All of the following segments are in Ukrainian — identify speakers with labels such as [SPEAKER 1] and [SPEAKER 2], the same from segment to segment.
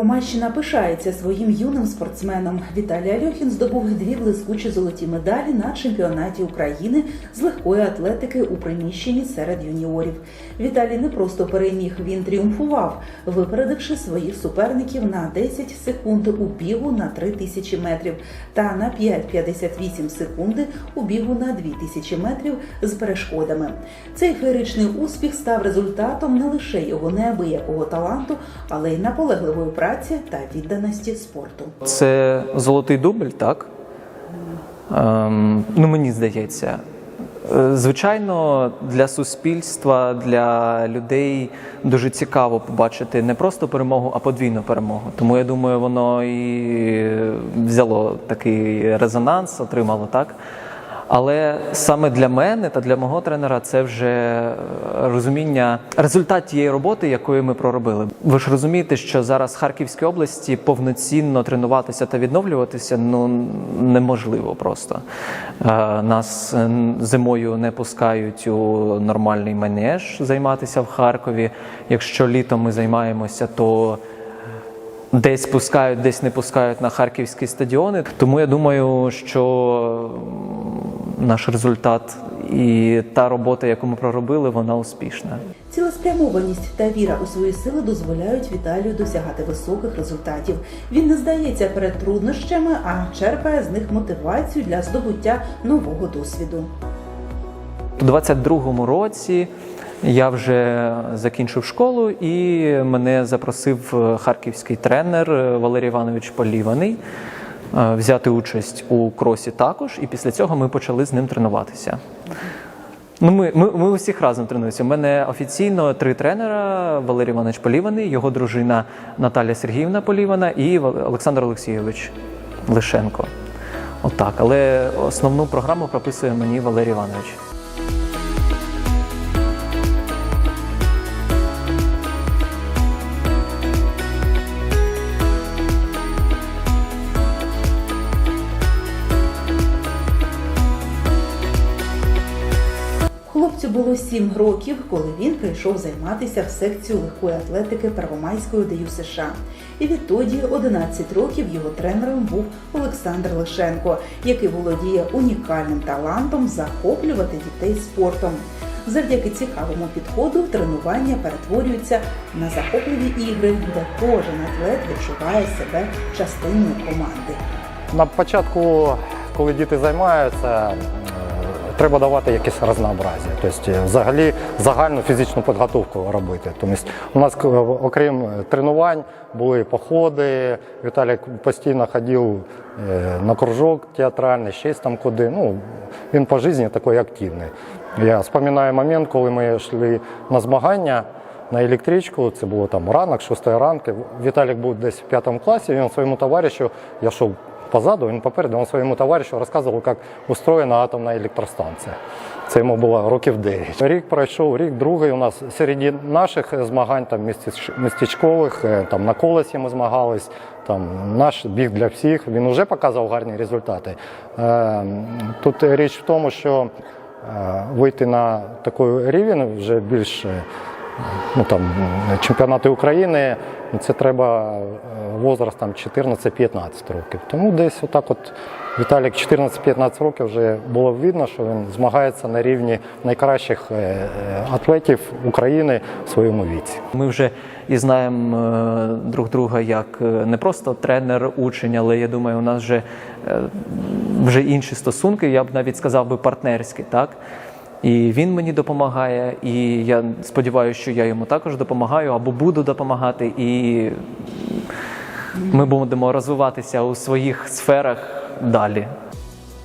[SPEAKER 1] Первомайщина пишається своїм юним спортсменом. Віталій Альохін здобув дві блискучі золоті медалі на чемпіонаті України з легкої атлетики у приміщенні серед юніорів. Віталій не просто переміг, він тріумфував, випередивши своїх суперників на 10 секунд у бігу на 3000 метрів та на 5,58 секунди у бігу на 2000 метрів з перешкодами. Цей феєричний успіх став результатом не лише його неабиякого таланту, але й наполегливої праці та відданості спорту.
[SPEAKER 2] Це золотий дубль, так? Ем, ну, мені здається. Е, Звичайно, для суспільства, для людей дуже цікаво побачити не просто перемогу, а подвійну перемогу. Тому я думаю, воно і взяло такий резонанс, отримало так. Але саме для мене та для мого тренера це вже е, розуміння результат тієї роботи, якої ми проробили. Ви ж розумієте, що зараз в Харківській області повноцінно тренуватися та відновлюватися ну неможливо просто. Е, Нас е, зимою не пускають у нормальний манеж займатися в Харкові. Якщо літом ми займаємося, то Десь пускають, десь не пускають на харківські стадіони. Тому я думаю, що наш результат і та робота, яку ми проробили, вона успішна.
[SPEAKER 1] Цілеспрямованість та віра у свої сили дозволяють Віталію досягати високих результатів. Він не здається перед труднощами, а черпає з них мотивацію для здобуття нового досвіду.
[SPEAKER 2] У 22-му році я вже закінчив школу, і мене запросив е, харківський тренер е, Валерій Іванович Поліваний взяти участь у кросі також. І після цього ми почали з ним тренуватися. Ну, ми, ми, ми усіх разом тренуємося. У мене офіційно три тренера: Валерій Іванович Поліваний, його дружина Наталя Сергіївна Полівана і Олександр Олексійович Лишенко. Отак. Але основну програму прописує мені Валерій Іванович.
[SPEAKER 1] Хлопцю було 7 років, коли він прийшов займатися в секцію легкої атлетики Первомайської ДЮ США. І відтоді 11 років його тренером був Олександр Лишенко, який володіє унікальним талантом захоплювати дітей спортом. Завдяки цікавому підходу тренування перетворюються на захопливі ігри, де кожен атлет відчуває себе частиною команди.
[SPEAKER 3] На початку, коли діти займаються, треба давати якесь разнообразие. Тобто, е, взагалі загальну фізичну підготовку робити. Тобто, у нас е, окрім тренувань були походи. Віталій постійно ходив е, на кружок театральний, ще там куди. Ну, він по житті такий активний. Я пам'ятаю момент, коли ми йшли на змагання. На електричку, це було там ранок, 6 ранку. Віталік був десь в п'ятому класі, він своєму товаришу, я йшов позаду, він попереду, він своєму товаришу розказував, як устроєна атомна електростанція. Це йому було років 9. Рік пройшов, рік другий у нас серед наших змагань, там містечкових, е, там на колесі ми змагались, там наш біг для всіх, він вже показував гарні результати. Е, Тут річ в тому, що е, вийти на такий рівень вже більш е, ну, там, чемпіонати України, це треба е, возраст там 14-15 років. Тому десь отак от Віталік 14-15 років вже було видно, що він змагається на рівні найкращих е, е, атлетів України в своєму віці.
[SPEAKER 2] Ми вже і знаємо друг друга як не просто тренер, учень, але я думаю, у нас вже, вже інші стосунки, я б навіть сказав би партнерські, так? І він мені допомагає, і я сподіваюся, що я йому також допомагаю або буду допомагати, і ми будемо розвиватися у своїх сферах далі.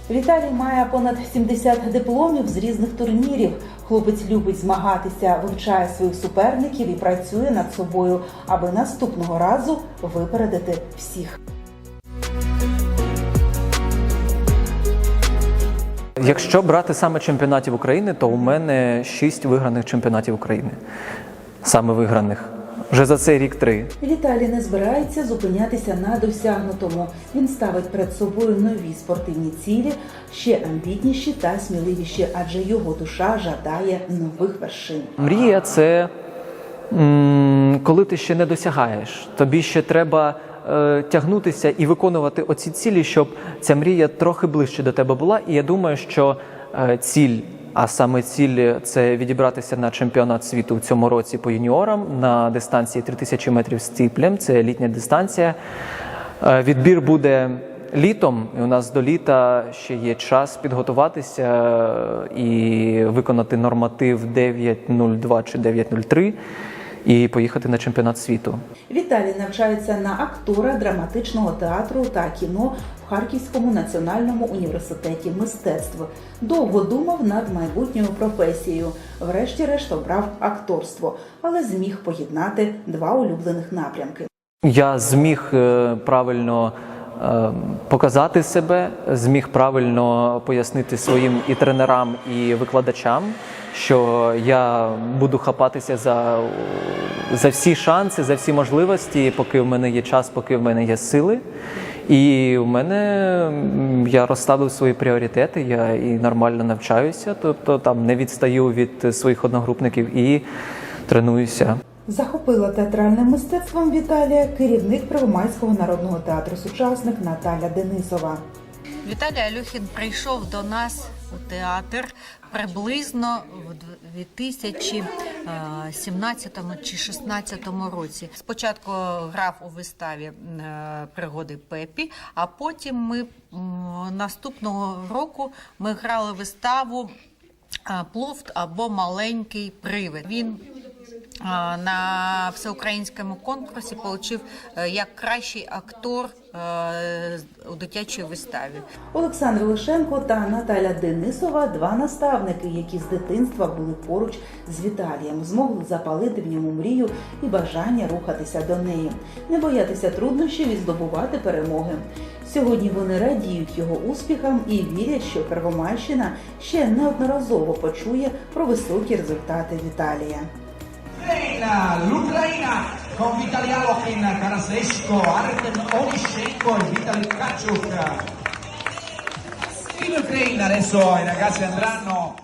[SPEAKER 1] Віталій має понад 70 дипломів з різних турнірів. Хлопець любить змагатися, вивчає своїх суперників і працює над собою, аби наступного разу випередити всіх.
[SPEAKER 2] Якщо брати саме чемпіонатів України, то у мене шість виграних чемпіонатів України. Саме виграних. Вже за цей рік три.
[SPEAKER 1] Віталій не збирається зупинятися на досягнутому. Він ставить перед собою нові спортивні цілі, ще амбітніші та сміливіші, адже його душа жадає нових вершин.
[SPEAKER 2] Мрія це коли ти ще не досягаєш, тобі ще треба е, тягнутися і виконувати оці цілі, щоб ця мрія трохи ближче до тебе була. І я думаю, що е, ціль, а саме ціль це відібратися на чемпіонат світу в цьому році по юніорам на дистанції 3000 метрів з ціплем. Це літня дистанція. Е, Відбір буде літом, і у нас до літа ще є час підготуватися і виконати норматив 9.02 чи 9.03 і поїхати на чемпіонат світу.
[SPEAKER 1] Віталій навчається на актора драматичного театру та кіно в Харківському національному університеті мистецтв. Довго думав над майбутньою професією. Врешті-решт обрав акторство, але зміг поєднати два улюблених напрямки.
[SPEAKER 2] Я зміг е, правильно показати себе, зміг правильно пояснити своїм і тренерам, і викладачам, що я буду хапатися за, за всі шанси, за всі можливості, поки в мене є час, поки в мене є сили. І в мене я розставив свої пріоритети, я і нормально навчаюся, тобто там не відстаю від своїх одногрупників і тренуюся.
[SPEAKER 1] Захопила театральним мистецтвом Віталія керівник Первомайського народного театру сучасник Наталя Денисова.
[SPEAKER 4] Віталій Алюхін прийшов до нас у театр приблизно в 2017 чи 16 році. Спочатку грав у виставі е, пригоди Пепі, а потім ми наступного року ми грали виставу е, Плуфт або маленький привид. Він на всеукраїнському конкурсі отримав як кращий актор е, у дитячій виставі.
[SPEAKER 1] Олександр Лишенко та Наталя Денисова два наставники, які з дитинства були поруч з Віталієм, змогли запалити в ньому мрію і бажання рухатися до неї, не боятися труднощів і здобувати перемоги. Сьогодні вони радіють його успіхам і вірять, що Первомайщина ще неодноразово почує про високі результати Віталія.
[SPEAKER 5] L'Ucraina, l'Ucraina con Vitaly Alokin, Karaseshko, Artem Onishenko e Vitaly Kachuk. In Ucraina adesso i ragazzi andranno